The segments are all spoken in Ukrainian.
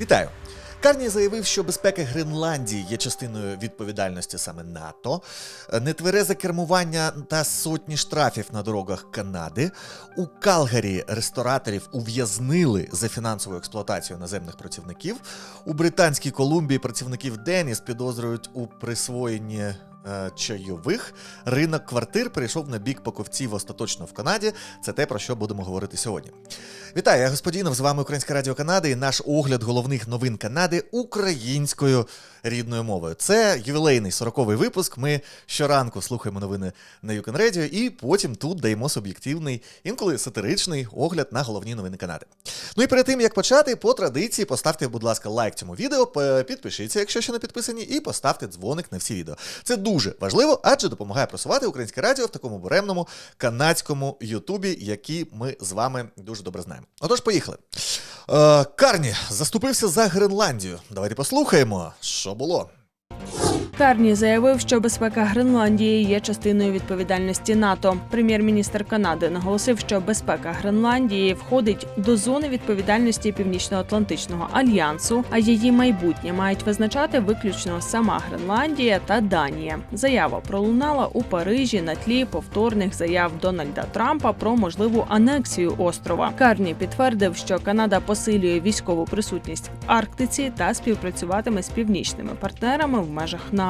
Вітаю! Карні заявив, що безпека Гренландії є частиною відповідальності саме НАТО, нетверезе кермування та сотні штрафів на дорогах Канади. У Калгарі рестораторів ув'язнили за фінансову експлуатацію наземних працівників. У Британській Колумбії працівників Деніс підозрюють у присвоєнні. Е, Чайових ринок квартир перейшов на бік покупців остаточно в Канаді. Це те, про що будемо говорити сьогодні. Вітаю, я господінов, з вами Українська Радіо Канади і наш огляд головних новин Канади українською рідною мовою. Це ювілейний 40-й випуск. Ми щоранку слухаємо новини на Юкен Radio і потім тут даємо суб'єктивний, інколи сатиричний огляд на головні новини Канади. Ну і перед тим як почати, по традиції поставте, будь ласка, лайк цьому відео, підпишіться, якщо ще не підписані, і поставте дзвоник на всі відео. Це дуже важливо, адже допомагає просувати українське радіо в такому буремному канадському Ютубі, який ми з вами дуже добре знаємо. Отож, поїхали. Е, Карні заступився за Гренландію. Давайте послухаємо, що було. Карні заявив, що безпека Гренландії є частиною відповідальності НАТО. Прем'єр-міністр Канади наголосив, що безпека Гренландії входить до зони відповідальності Північно-Атлантичного альянсу, а її майбутнє мають визначати виключно сама Гренландія та Данія. Заява пролунала у Парижі на тлі повторних заяв Дональда Трампа про можливу анексію острова. Карні підтвердив, що Канада посилює військову присутність в Арктиці та співпрацюватиме з північними партнерами в межах НАТО.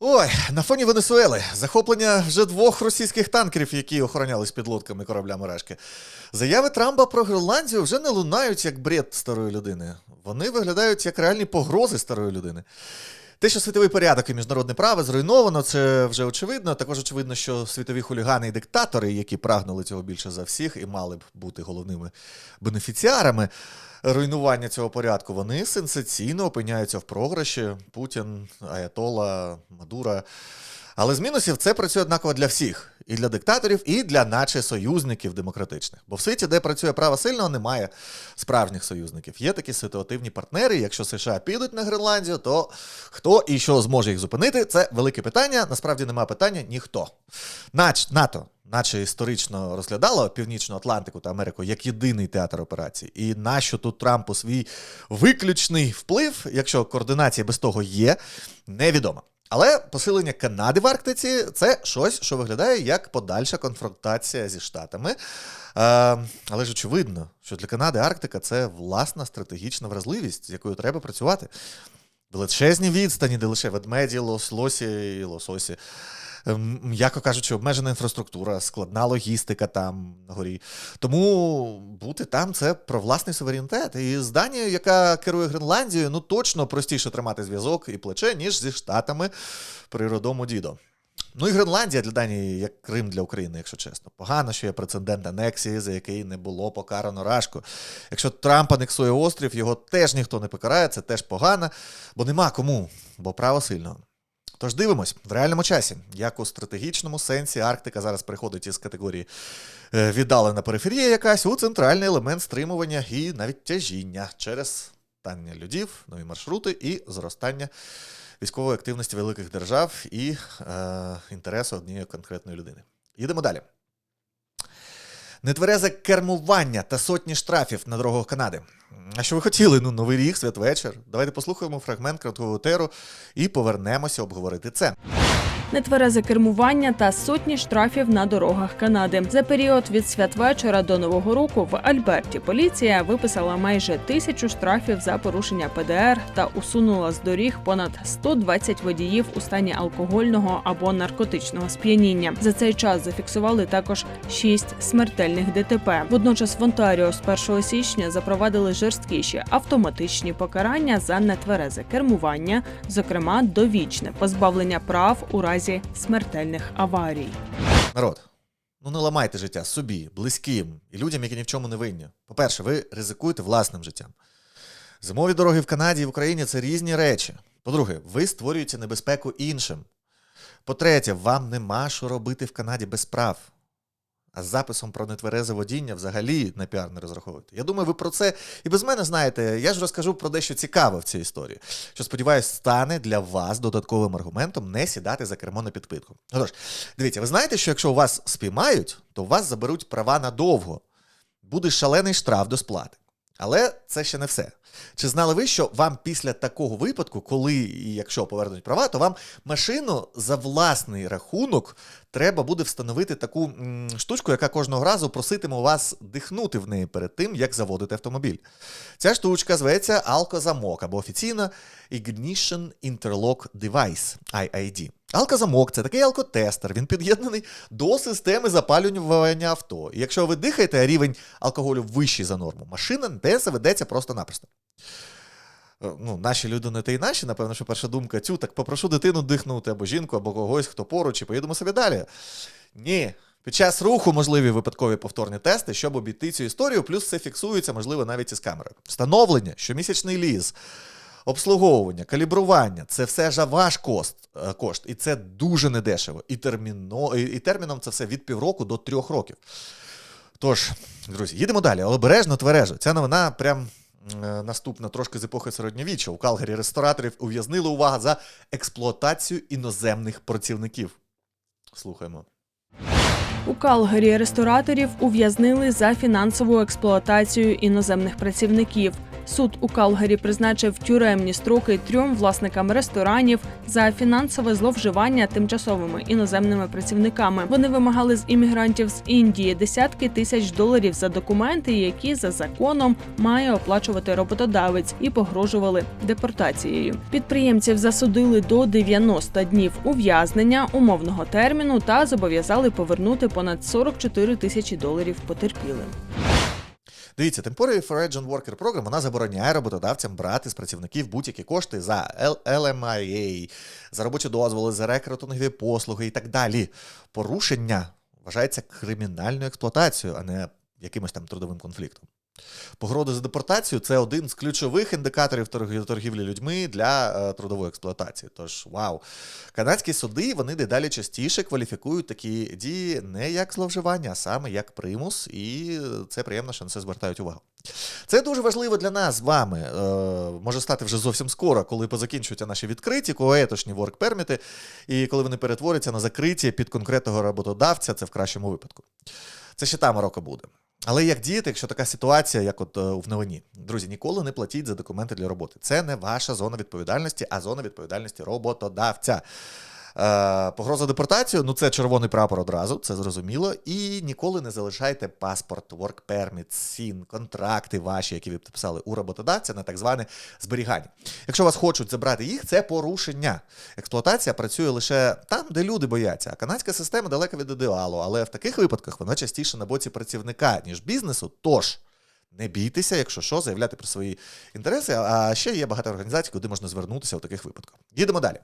Ой, на фоні Венесуели захоплення вже двох російських танкерів, які охоронялись під лодками корабля Мережки. Заяви Трампа про Гренландію вже не лунають як бред старої людини. Вони виглядають як реальні погрози старої людини. Те, що світовий порядок і міжнародне право зруйновано, це вже очевидно. Також очевидно, що світові хулігани і диктатори, які прагнули цього більше за всіх і мали б бути головними бенефіціарами руйнування цього порядку, вони сенсаційно опиняються в програші. Путін, Аятола, Мадура. Але з мінусів це працює однаково для всіх: і для диктаторів, і для наче союзників демократичних. Бо в світі, де працює право сильного, немає справжніх союзників. Є такі ситуативні партнери. Якщо США підуть на Гренландію, то хто і що зможе їх зупинити, це велике питання. Насправді немає питання ніхто. Нач НАТО. Наче історично розглядало Північну Атлантику та Америку як єдиний театр операцій. І нащо тут Трампу свій виключний вплив, якщо координація без того є, невідомо. Але посилення Канади в Арктиці це щось, що виглядає як подальша конфронтація зі Штатами. Е, але ж очевидно, що для Канади Арктика це власна стратегічна вразливість, з якою треба працювати. Величезні відстані, де лише ведмеді, лос, лосі і лососі. М'яко кажучи, обмежена інфраструктура, складна логістика там на горі. Тому бути там це про власний суверенітет. І з Данією, яка керує Гренландією, ну точно простіше тримати зв'язок і плече, ніж зі Штатами при родому дідо. Ну і Гренландія для Данії як Крим для України, якщо чесно. Погано, що є прецедент анексії, за який не було покарано Рашку. Якщо Трамп анексує острів, його теж ніхто не покарає, це теж погано, бо нема кому, бо право сильного. Тож дивимось в реальному часі, як у стратегічному сенсі Арктика зараз переходить із категорії е, віддалена периферія якась у центральний елемент стримування і навіть тяжіння через тання людів, нові маршрути і зростання військової активності великих держав і е, інтересу однієї конкретної людини. Їдемо далі. Нетверезе кермування та сотні штрафів на дорогах Канади. А що ви хотіли? Ну, новий рік, святвечір. Давайте послухаємо фрагмент краткого теру і повернемося обговорити це. Нетверезе кермування та сотні штрафів на дорогах Канади. За період від святвечора до нового року в Альберті поліція виписала майже тисячу штрафів за порушення ПДР та усунула з доріг понад 120 водіїв у стані алкогольного або наркотичного сп'яніння. За цей час зафіксували також шість смертельних ДТП. Водночас в Онтаріо з 1 січня запровадили жорсткіші автоматичні покарання за нетверезе кермування, зокрема довічне позбавлення прав у разі смертельних аварій. Народ, ну не ламайте життя собі, близьким і людям, які ні в чому не винні. По-перше, ви ризикуєте власним життям. Зимові дороги в Канаді і в Україні це різні речі. По-друге, ви створюєте небезпеку іншим. По-третє, вам нема що робити в Канаді без прав. А з записом про нетверезе водіння взагалі на піар не розраховуйте. Я думаю, ви про це і без мене знаєте. Я ж розкажу про дещо цікаве в цій історії, що, сподіваюсь, стане для вас додатковим аргументом не сідати за кермо на підпитку. Отож, дивіться, ви знаєте, що якщо у вас спіймають, то у вас заберуть права надовго. Буде шалений штраф до сплати. Але це ще не все. Чи знали ви, що вам після такого випадку, коли і якщо повернуть права, то вам машину за власний рахунок треба буде встановити таку м, штучку, яка кожного разу проситиме вас дихнути в неї перед тим, як заводити автомобіль. Ця штучка зветься алкозамок або офіційно Ignition Interlock Device IID. Алкозамок це такий алкотестер. Він під'єднаний до системи запалювання авто. І якщо ви дихаєте, а рівень алкоголю вищий за норму, машина не заведеться просто-напросто. Е, Ну, наші люди не те і наші, напевно, що перша думка, цю, так попрошу дитину дихнути або жінку, або когось, хто поруч, і поїдемо собі далі. Ні. Під час руху можливі випадкові повторні тести, щоб обійти цю історію, плюс все фіксується, можливо, навіть із камери. Встановлення, щомісячний ліз, обслуговування, калібрування це все ж ваш кост, е, кошт, і це дуже недешево. І, терміно, і, терміном це все від півроку до трьох років. Тож, друзі, їдемо далі, обережно, твережо. Ця новина прям е, наступна трошки з епохи середньовіччя. У Калгарі рестораторів ув'язнили увага за експлуатацію іноземних працівників. Слухаємо. У Калгарі рестораторів ув'язнили за фінансову експлуатацію іноземних працівників. Суд у Калгарі призначив тюремні строки трьом власникам ресторанів за фінансове зловживання тимчасовими іноземними працівниками. Вони вимагали з іммігрантів з Індії десятки тисяч доларів за документи, які за законом має оплачувати роботодавець, і погрожували депортацією. Підприємців засудили до 90 днів ув'язнення умовного терміну та зобов'язали повернути понад 44 тисячі доларів потерпілим. Дивіться, Temporary Foreign Worker Program вона забороняє роботодавцям брати з працівників будь-які кошти за LMIA, за робочі дозволи, за рекрутингові послуги і так далі. Порушення вважається кримінальною експлуатацією, а не якимось там трудовим конфліктом. Погрози за депортацію це один з ключових індикаторів торгівлі людьми для е, трудової експлуатації. Тож, вау, канадські суди вони дедалі частіше кваліфікують такі дії не як зловживання, а саме як примус, і це приємно, що на це звертають увагу. Це дуже важливо для нас з вами. Е, може стати вже зовсім скоро, коли позакінчуються наші відкриті, коетошні ворк-перміти, і коли вони перетворяться на закриті під конкретного роботодавця, це в кращому випадку. Це ще там року буде. Але як діяти, якщо така ситуація, як от е, в новині? Друзі, ніколи не платіть за документи для роботи. Це не ваша зона відповідальності, а зона відповідальності роботодавця. Е, погроза депортацію, ну це червоний прапор одразу, це зрозуміло. І ніколи не залишайте паспорт, work permit, сін, контракти ваші, які ви підписали у роботодавця на так зване зберігання. Якщо вас хочуть забрати їх, це порушення. Експлуатація працює лише там, де люди бояться. А канадська система далека від ідеалу, але в таких випадках вона частіше на боці працівника, ніж бізнесу. Тож. Не бійтеся, якщо що, заявляти про свої інтереси. А ще є багато організацій, куди можна звернутися у таких випадках. Їдемо далі.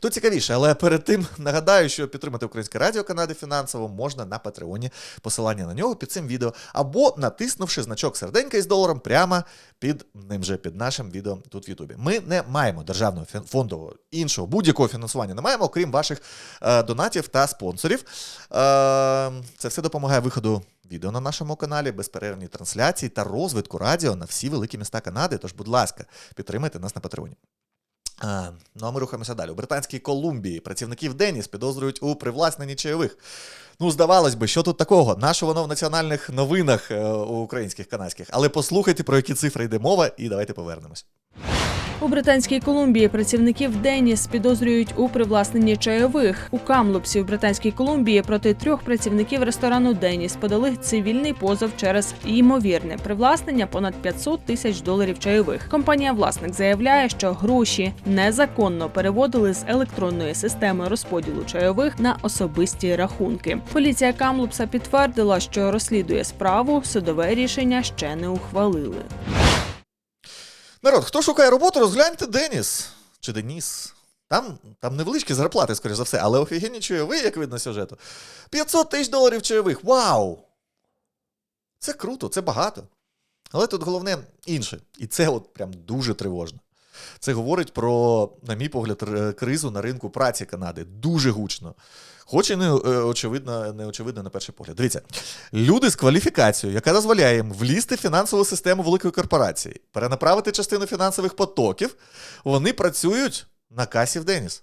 Тут цікавіше, але перед тим нагадаю, що підтримати Українське Радіо Канади фінансово можна на Патреоні. Посилання на нього під цим відео, або натиснувши значок серденька із доларом прямо під ним же під нашим відео тут в Ютубі. Ми не маємо державного фондового іншого будь-якого фінансування не маємо, окрім ваших е, донатів та спонсорів. Е, це все допомагає виходу відео на нашому каналі, безперервній трансляції та розвитку радіо на всі великі міста Канади. Тож, будь ласка, підтримайте нас на Патреоні. А, ну а ми рухаємося далі. У Британській Колумбії працівників Деніс підозрюють у привласненні чайових. Ну, здавалось би, що тут такого? Наше воно в національних новинах е, українських канадських. Але послухайте, про які цифри йде мова, і давайте повернемось. У Британській Колумбії працівників Деніс підозрюють у привласненні чайових. У Камлупсі в Британській Колумбії проти трьох працівників ресторану Деніс подали цивільний позов через ймовірне привласнення понад 500 тисяч доларів чайових. Компанія власник заявляє, що гроші незаконно переводили з електронної системи розподілу чайових на особисті рахунки. Поліція Камлупса підтвердила, що розслідує справу. Судове рішення ще не ухвалили. Народ, хто шукає роботу, розгляньте Деніс чи Деніс. Там, там невеличкі зарплати, скоріш за все, але офігенні чайові, як видно сюжету. 500 тисяч доларів чайових. Вау! Це круто, це багато. Але тут головне інше. І це от прям дуже тривожно. Це говорить про, на мій погляд, кризу на ринку праці Канади. Дуже гучно. Хоч і не е, очевидно, не очевидно на перший погляд. Дивіться, люди з кваліфікацією, яка дозволяє їм влізти в фінансову систему великої корпорації, перенаправити частину фінансових потоків, вони працюють на касі в Деніс.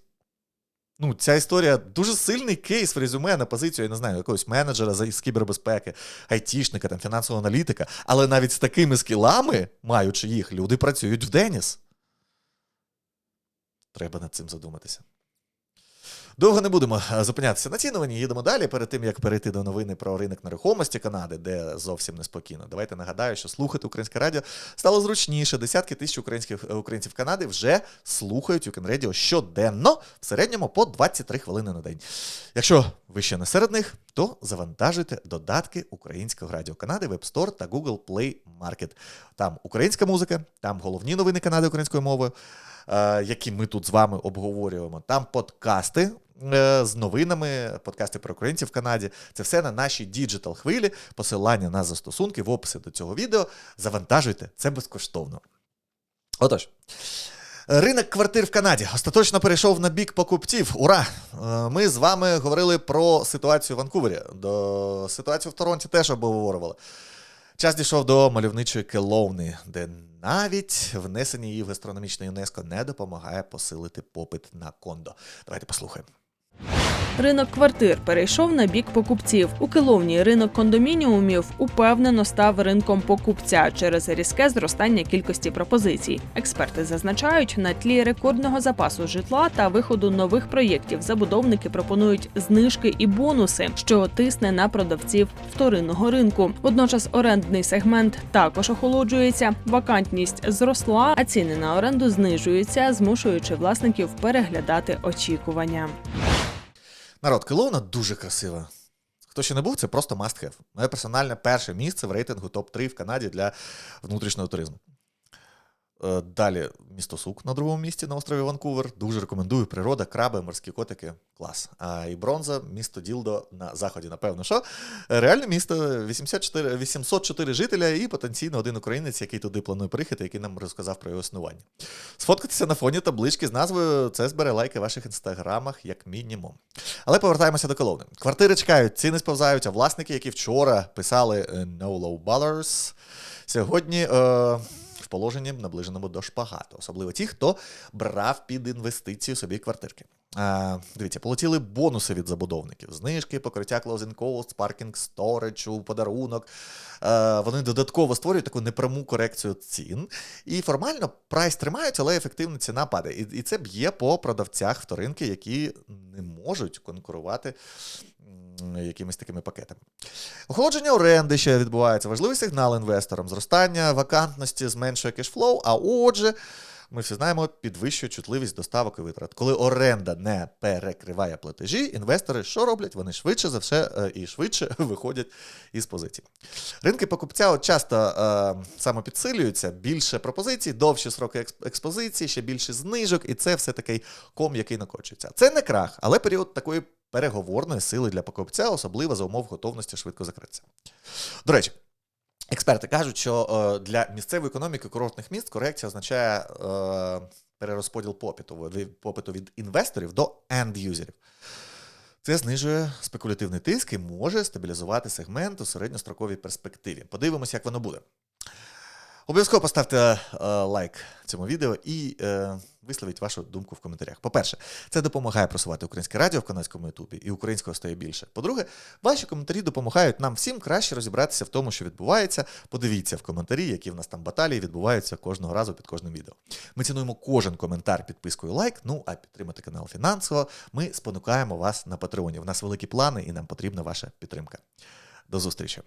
Ну, ця історія дуже сильний кейс в резюме на позицію, я не знаю, якогось менеджера з кібербезпеки, айтішника, там, фінансового аналітика. Але навіть з такими скілами, маючи їх, люди працюють в Деніс. Треба над цим задуматися. Довго не будемо е, зупинятися на цій новині. Їдемо далі. Перед тим як перейти до новини про ринок нерухомості Канади, де зовсім неспокійно. Давайте нагадаю, що слухати українське радіо стало зручніше. Десятки тисяч українських е, українців Канади вже слухають Ukraine Radio щоденно, в середньому по 23 хвилини на день. Якщо ви ще не серед них, то завантажуйте додатки Українського радіо Канади App Store та Google Play Market. Там українська музика, там головні новини Канади українською мовою е, які ми тут з вами обговорюємо. Там подкасти е, з новинами, подкасти про українців в Канаді. Це все на нашій діджитал хвилі. Посилання на застосунки в описі до цього відео. Завантажуйте, це безкоштовно. Отож. Ринок квартир в Канаді остаточно перейшов на бік покупців. Ура! Е, Ми з вами говорили про ситуацію в Ванкувері. До ситуацію в Торонті теж обговорювали. Час дійшов до мальовничої Келовни, де навіть внесення її в гастрономічне ЮНЕСКО не допомагає посилити попит на кондо. Давайте послухаємо. Ринок квартир перейшов на бік покупців. У Киловні ринок кондомініумів упевнено став ринком покупця через різке зростання кількості пропозицій. Експерти зазначають, на тлі рекордного запасу житла та виходу нових проєктів забудовники пропонують знижки і бонуси, що тисне на продавців вторинного ринку. Водночас орендний сегмент також охолоджується. Вакантність зросла, а ціни на оренду знижуються, змушуючи власників переглядати очікування. Народ, Келовна дуже красива. Хто ще не був, це просто must have. Моє персональне перше місце в рейтингу топ-3 в Канаді для внутрішнього туризму. Е, Далі місто Сук на другому місці на острові Ванкувер. Дуже рекомендую. Природа, краби, морські котики. Клас. А і бронза, місто Ділдо на заході, напевно, що. Е, Реальне місто 84, 804 жителя і потенційно один українець, який туди планує приїхати, який нам розказав про його існування. Сфоткатися на фоні таблички з назвою це збере лайки в ваших інстаграмах, як мінімум. Але повертаємося до колони. Квартири чекають, ціни сповзають, а власники, які вчора писали е, No Low Ballers, сьогодні. Е- в положенні наближеному до шпагату, особливо ті, хто брав під інвестицію собі квартирки. А, дивіться, полетіли бонуси від забудовників: знижки, покриття costs, паркінг сторич у подарунок. А, вони додатково створюють таку непряму корекцію цін. І формально прайс тримають, але ефективно ціна падає. І, і це б'є по продавцях вторинки, які не можуть конкурувати якимись такими пакетами. Охолодження оренди ще відбувається. Важливий сигнал інвесторам. Зростання вакантності зменшує кешфлоу, а отже, ми всі знаємо, підвищує чутливість доставок і витрат. Коли оренда не перекриває платежі, інвестори що роблять? Вони швидше за все е, і швидше виходять із позицій. Ринки покупця от часто е, самопідсилюються, більше пропозицій, довші сроки експозиції, ще більше знижок, і це все такий ком, який накочується. Це не крах, але період такої переговорної сили для покупця, особливо за умов готовності швидко закритися. До речі, експерти кажуть, що е, для місцевої економіки курортних міст корекція означає е, перерозподіл попиту, попиту від інвесторів до енд-юзерів. Це знижує спекулятивний тиск і може стабілізувати сегмент у середньостроковій перспективі. Подивимося, як воно буде. Обов'язково поставте е, лайк цьому відео і висловіть вашу думку в коментарях. По-перше, це допомагає просувати українське радіо в канадському Ютубі, і українського стає більше. По-друге, ваші коментарі допомагають нам всім краще розібратися в тому, що відбувається. Подивіться в коментарі, які в нас там баталії відбуваються кожного разу під кожним відео. Ми цінуємо кожен коментар підпискою лайк. Ну а підтримати канал фінансово. Ми спонукаємо вас на Патреоні. В нас великі плани, і нам потрібна ваша підтримка. До зустрічі!